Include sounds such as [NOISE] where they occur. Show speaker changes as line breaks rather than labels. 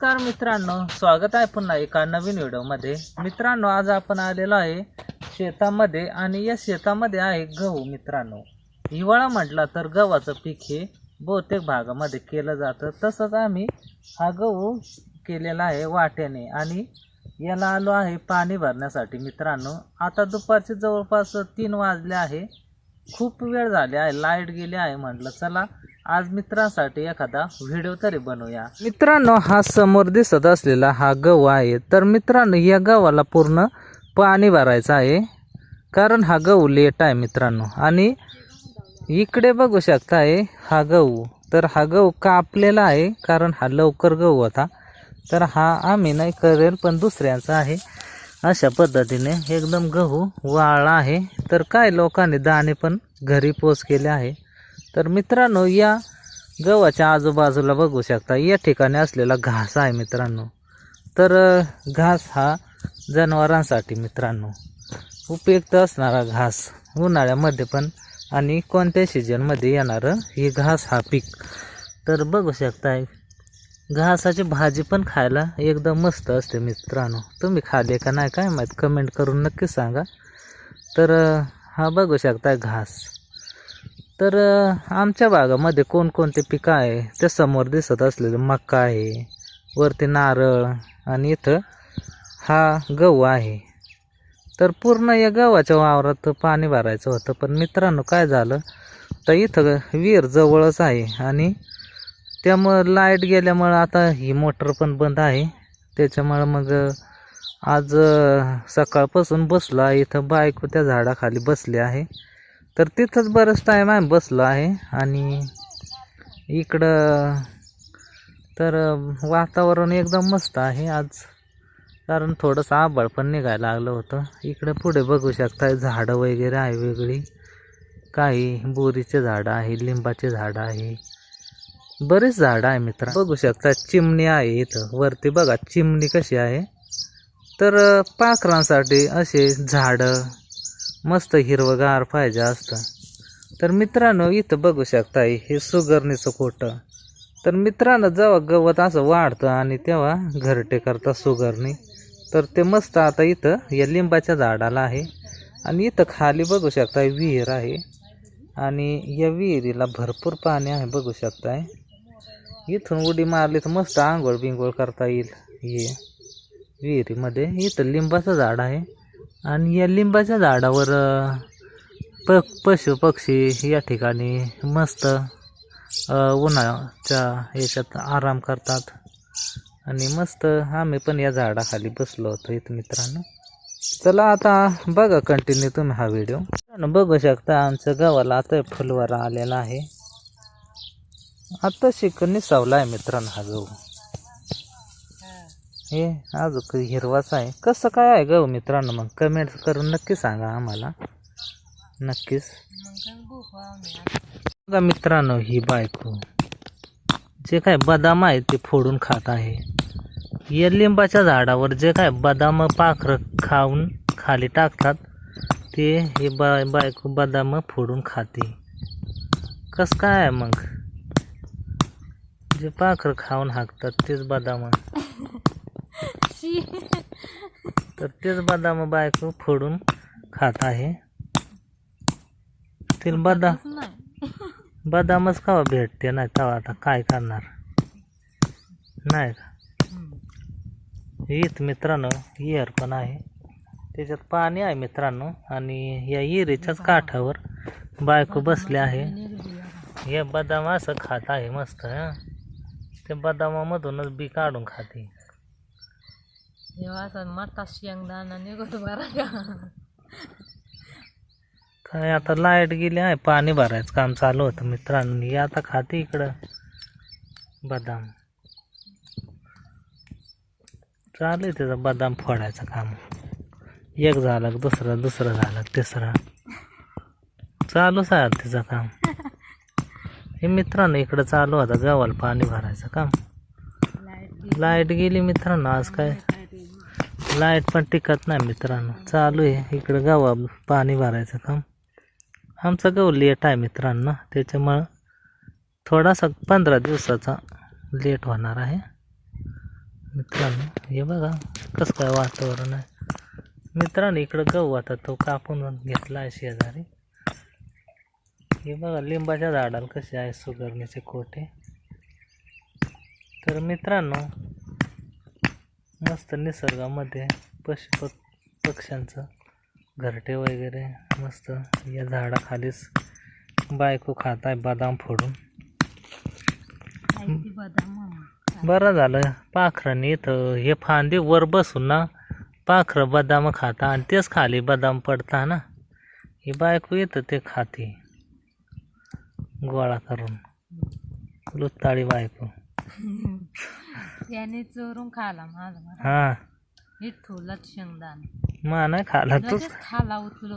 नमस्कार मित्रांनो स्वागत आहे पुन्हा एका नवीन व्हिडिओमध्ये. मित्रांनो आज आपण आलेलो आहे शेतामध्ये आणि या शेतामध्ये आहे गहू मित्रांनो. हिवाळा म्हटला तर गव्हाचं पीक हे बहुतेक भागामध्ये केलं जातं. तसंच आम्ही हा गहू केलेला आहे वाट्याने आणि याला आलो आहे पाणी भरण्यासाठी. मित्रांनो आता दुपारचे जवळपास तीन वाजले आहे. खूप वेळ झाले आहे लाइट गेली आहे म्हटलं चला आज मित्रांसाठी एखादा व्हिडिओ तरी बनवूया. मित्रांनो हा समोर दिसत असलेला हा गहू आहे. तर मित्रांनो या गव्हाला पूर्ण पाणी भरायचं आहे. कारण हा गहू लेट आहे मित्रांनो. आणि इकडे बघू शकताय हा गहू. तर हा गहू कापलेला आहे कारण हा लवकर गहू होता. तर हा आम्ही नाही करेल पण दुसऱ्यांचा आहे. अशा पद्धतीने एकदम गहू वाळला आहे. तर काय लोकांनी दाणे पण घरी पोच केले आहे. तर मित्रांनो या गव्हाच्या आजूबाजूला बघू शकता या ठिकाणी असलेला घास आहे मित्रांनो. तर घास हा जनावरांसाठी मित्रांनो उपयुक्त असणारा घास. उन्हाळ्यामध्ये पण आणि कोणत्या सीजनमध्ये येणारं हे घास हा पीक. तर बघू शकताय घासाची भाजी पण खायला एकदम मस्त असते मित्रांनो. तुम्ही खाले का नाही काय माहीत कमेंट करून नक्की सांगा. तर हा बघू शकताय घास. तर आमच्या भागामध्ये कोणकोणते पिकं आहे? ते समोर दिसत असलेलं मका आहे वरती नारळ आणि इथं हा गहू आहे. तर पूर्ण या गव्हाच्या वावरात पाणी भरायचं होतं पण मित्रांनो काय झालं? तर इथं विहीर जवळच आहे आणि त्यामुळं लाइट गेल्यामुळं आता ही मोटर पण बंद आहे. त्याच्यामुळं मग आज सकाळपासून बसलो आहे. इथं बायको त्या झाडाखाली बसली आहे. तर तिथंच बरंच टाईम आहे बसलो आहे. आणि इकडं तर वातावरण एकदम मस्त आहे आज. कारण थोडंसं आभाळ पण निघायला लागलं होतं. इकडे पुढे बघू शकता झाडं वगैरे आहे वेगळी. काही बोरीचे झाडं आहे लिंबाचे झाडं आहे. बरेच झाडं आहे मित्र. बघू शकता चिमणी आहे इथं. वरती बघा चिमणी कशी आहे. तर पाखरांसाठी असे झाडं मस्त हिरवगार पाहिजे असतं. तर मित्रांनो इथं बघू शकता हे सुगरणीचं कोटं तर मित्रांनो जेव्हा गवत असं वाढतं आणि तेव्हा घरटे करतात सुगरणी तर ते मस्त आता इथं या लिंबाच्या झाडाला आहे. आणि इथं खाली बघू शकताय विहीर आहे. आणि या विहिरीला भरपूर पाणी आहे बघू शकताय इथून उडी मारली तर मस्त आंघोळ बिंघोळ करता येईल. हे विहिरीमध्ये इथं लिंबाचं झाड आहे. आणि या लिंबाच्या झाडावर प पशु पक्षी या ठिकाणी मस्त उन्हाच्या उन्हाळ्याच्या याच्यात आराम करतात. आणि मस्त आम्ही पण या झाडाखाली बसलो होतो इथं मित्रांनो. चला आता बघा कंटिन्यू तुम्ही हा व्हिडिओ बघू शकता आमच्या गावाला आता फुलवारा आलेला आहे. आता शिकून सावला आहे मित्रांनो हा गहू. हे अजून हिरवाच आहे. कसं काय आहे ग हो मित्रांनो? मग कमेंट करून नक्की सांगा आम्हाला. नक्कीच. बघा मित्रांनो ही बायको. जे काय बदाम आहे ते फोडून खात आहे. या लिंबाच्या झाडावर जे काय बदाम पाखरं खाऊन खाली टाकतात ते हे बाय बायको बदाम फोडून खाते. कस काय आहे मग? जे पाखरं खाऊन हाकतात तेच बदाम. तर तेच बदाम बायको फोडून खात आहे. तिला बदाम बदामच खावा भेटते नाही तेव्हा आता काय करणार? नाही का? हीच मित्रांनो इयर पण आहे. त्याच्यात पाणी आहे मित्रांनो आणि या इरेच्याच काठावर बायको बसले आहे. हे बदाम असं खात आहे मस्त हं. ते बदामामधूनच बी काढून खाते.
जेव्हा असं मटा शेंगदाणा निघतो बरा का
काय आता लाइट गेली आहे पाणी भरायचं काम चालू होतं मित्रांनो. हे आता खाते इकडं. बदाम. चालू आहे त्याचं बदाम फोडायचं काम. एक झालं दुसरं दुसरं झालं तिसरं. चालूच आहे तिचं काम. हे मित्रांनो इकडं चालू होतं गावाला पाणी भरायचं काम. लाइट गेली मित्रांनो आज काय? लाइट पण टिकत नाही मित्रांनो. चालू आहे. इकडं गावा पाणी भरायचं काम. आमचा गहू लेट आहे मित्रांनो. त्याच्यामुळं थोडासा पंधरा दिवसाचा लेट होणार आहे. मित्रांनो हे बघा कसं काय वातावरण आहे. मित्रांनो इकडं गहू आता तो कापून घेतला आहे शेजारी. हे बघा लिंबाच्या झाडाला कसे आहे सुगरणीचे कोटे तर मित्रांनो मस्त निसर्गामध्ये पशु पक पक्ष्यांचं घरटे वगैरे मस्त या झाडाखालीच बायको खात आहे बदाम फोडून. बरं झालं. पाखरांनी इथं हे फांदी वर बसून ना पाखरं बदाम खाता आणि तेच खाली बदाम पडता ना. ही बायको येतं ते खाते. गोळा करून. लुत्ताळी बायको. [LAUGHS]
त्याने चोरून खाला माझा.
हां.
हे ठोलत शेंगदाण
मा नाही खाला तूच.
खाला उचलून.